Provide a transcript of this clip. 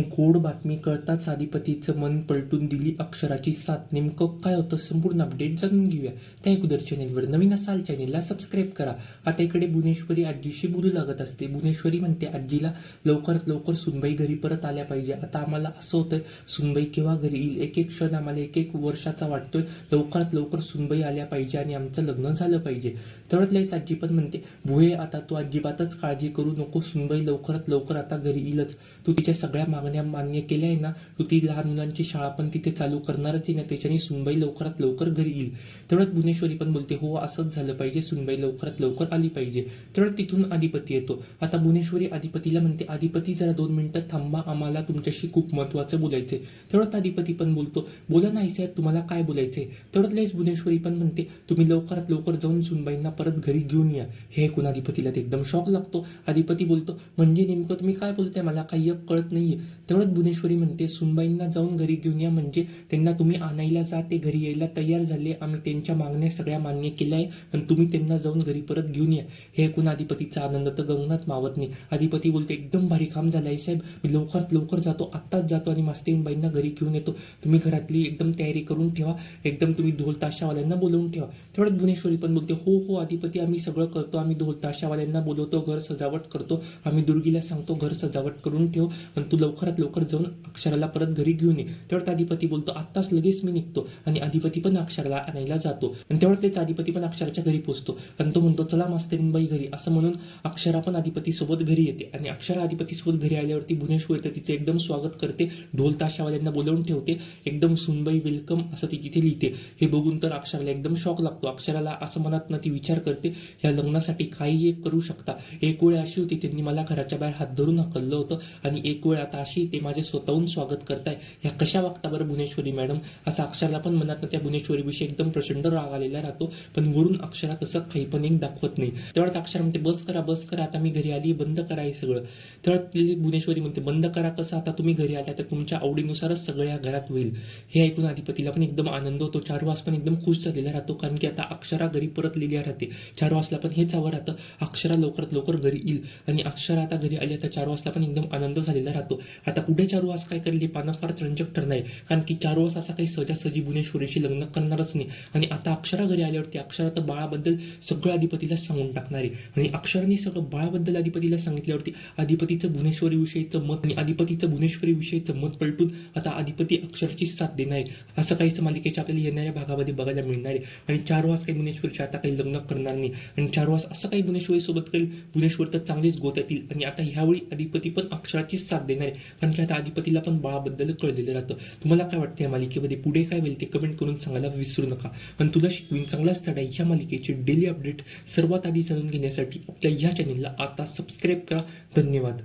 गोड बातमी कळताच अधिपतीचं मन पलटून दिली अक्षराची साथ. नेमकं काय होतं संपूर्ण अपडेट जाणून घेऊया. त्या अगोदर चॅनेलवर नवीन असाल चॅनेलला सबस्क्राईब करा. आता इकडे भुवनेश्वरी आजीशी बोलू लागत असते. भुवनेश्वरी म्हणते आजीला लवकरात लवकर सुनबाई घरी परत आल्या पाहिजे. आता आम्हाला असं होतं सुनबाई केव्हा घरी येईल? एक एक क्षण आम्हाला एक एक वर्षाचा वाटतोय. लवकरात लवकर सुनबाई आल्या पाहिजे आणि आमचं लग्न झालं पाहिजे. तेवढ्यात लयच आजी पण म्हणते भुये आता तू अजिबातच काळजी करू नको. सुनबाई लवकरात लवकर आता घरी येईलच. तू तिच्या सगळ्या मागण्या मान्य केल्या आहे ना तू ती लहान मुलांची शाळा पण तिथे चालू करणारच आहे ना त्याच्याने सुनबाई लवकरात लवकर घरी येईल. तेवढ्यात भुवनेश्वरी पण बोलते हो असंच झालं पाहिजे सुनबाई लवकरात लवकर आली पाहिजे. तेवढ्यात तिथून अधिपती येतो. आता भुवनेश्वरी अधिपतीला म्हणते अधिपती जरा दोन मिनटं थांबा आम्हाला तुमच्याशी खूप महत्त्वाचं आहे तेवढ्यात अधिपती पण बोलतो बोला नाही साहेब तुम्हाला काय बोलायचंय? तेवढ्यात लयच भुवनेश्वरी पण म्हणते तुम्ही लवकरात लवकर जाऊन सुनबाईंना परत घरी घेऊन या. हे ऐकून अधिपतीला ते एकदम शॉक लागतो. अधिपती बोलतो म्हणजे नेमकं तुम्ही काय बोलताय? मला काही एक कळत आहे तेवढंच भुवनेश्वरी म्हणते सुनबाईंना जाऊन घरी घेऊन या म्हणजे त्यांना तुम्ही आणायला जा ते घरी यायला तयार झाले. आम्ही त्यांच्या मागण्या सगळ्या मान्य केल्या आहे आणि तुम्ही त्यांना जाऊन घरी परत घेऊन या. हे ऐकून अधिपतीचा आनंद तर गंगनात मावत नाही. अधिपती बोलते एकदम भारी काम झालं आहे साहेब. मी लवकरात लवकर जातो. आत्ताच जातो आणि मास्तेनबाईंना घरी घेऊन येतो. तुम्ही घरातली एकदम तयारी करून ठेवा. एकदम तुम्ही ढोल ताशावाल्यांना बोलवून ठेवा. तेवढंच भुवनेश्वरी पण बोलते हो हो अधिपती आम्ही सगळं करतो. आम्ही ढोल ताशावाल्यांना बोलवतो घर सजावट करतो. आम्ही दुर्गीला सांगतो घर सजावट करून ठेव. आणि तू लवकर लवकरात लवकर जाऊन अक्षराला परत घरी घेऊन ये. तेवढ्यात अधिपती बोलतो आत्ताच लगेच मी निघतो. आणि अधिपती पण अक्षराला आणायला जातो. आणि त्यावर तेच अधिपती पण अक्षराच्या घरी पोहोचतो आणि तो म्हणतो चला मास्तरीनबाई घरी. असं म्हणून अक्षरा पण अधिपतीसोबत घरी येते. आणि अक्षरा अधिपतीसोबत घरी आल्यावरती भुवनेश्वर तर तिचं एकदम स्वागत करते. ढोल ताशावाल्यांना बोलवून ठेवते. एकदम सुनबाई वेलकम असं ती तिथे लिहिते. हे बघून तर अक्षराला एकदम शॉक लागतो. अक्षराला असं मनात ती विचार करते या लग्नासाठी काही एक करू शकता. एक वेळ अशी होती त्यांनी मला घराच्या बाहेर हात धरून हकललं होतं. आणि एक वेळ आता अशी ते माझे स्वतःहून स्वागत करताय. ह्या कशा वागता बरं भुवनेश्वरी मॅडम? असं अक्षराला पण मनात त्या भुवनेश्वरीविषयी एकदम प्रचंड राग आलेला राहतो. पण वरून अक्षरा तसं काही पण एक दाखवत नाही. तेवढाच अक्षर म्हणते बस करा बस करा आता मी घरी आली बंद करा हे सगळं. तेव्हा भुवनेश्वरी म्हणते बंद करा कसं आता तुम्ही घरी आल्या तर तुमच्या आवडीनुसारच सगळ्या घरात होईल. हे ऐकून अधिपतीला पण एकदम आनंद होतो. चारवास पण एकदम खुश झालेला राहतो कारण की आता अक्षरा घरी परतलेली राहते. चारुवासला पण हेच हवं राहतं. अक्षरा लवकरात लवकर घरी येईल. आणि अक्षरा आता घरी आली आता चारुवासला पण एकदम आनंद झालेला राहतो. आता पुढे चारुहास काय करेल हे पानं फार रंजक ठरणार आहे. कारण की चारुहास असा काही सहजासहजी भुवनेश्वरीशी लग्न करणारच नाही. आणि आता अक्षरा घरी आल्यावरती अक्षरा तर बाळाबद्दल सगळं अधिपतीला सांगून टाकणार आहे. आणि अक्षराने सगळं बाळाबद्दल अधिपतीला सांगितल्यावरती अधिपतीचं भुवनेश्वरीविषयीचं मत आणि अधिपतीचं भुवनेश्वरीविषयीचं मत पलटून आता अधिपती अक्षराची साथ देणार आहे. असं काहीच मालिकेच्या आपल्याला येणाऱ्या भागामध्ये बघायला मिळणार आहे. आणि चार काही भुवनेश्वरीच्या आता काही लग्न करणार नाही. आणि चार असं काही भुवनेश्वरीसोबत काही भुवनेश्वर तर चांगलीच गोत्यात येतील आणि आता ह्यावेळी अधिपती पण अक्षराचीच साथ देणार आहे. कारण की आता अधिपतीला पण बाळाबद्दल कळलेलं राहतं. तुम्हाला काय वाटतं या मालिकेमध्ये पुढे काय होईल ते कमेंट करून सांगायला विसरू नका. आणि तुला शिकवीन चांगलाच तडा ह्या मालिकेचे डेली अपडेट सर्वात आधी जाणून घेण्यासाठी आपल्या ह्या चॅनलला आता सबस्क्राईब करा. धन्यवाद.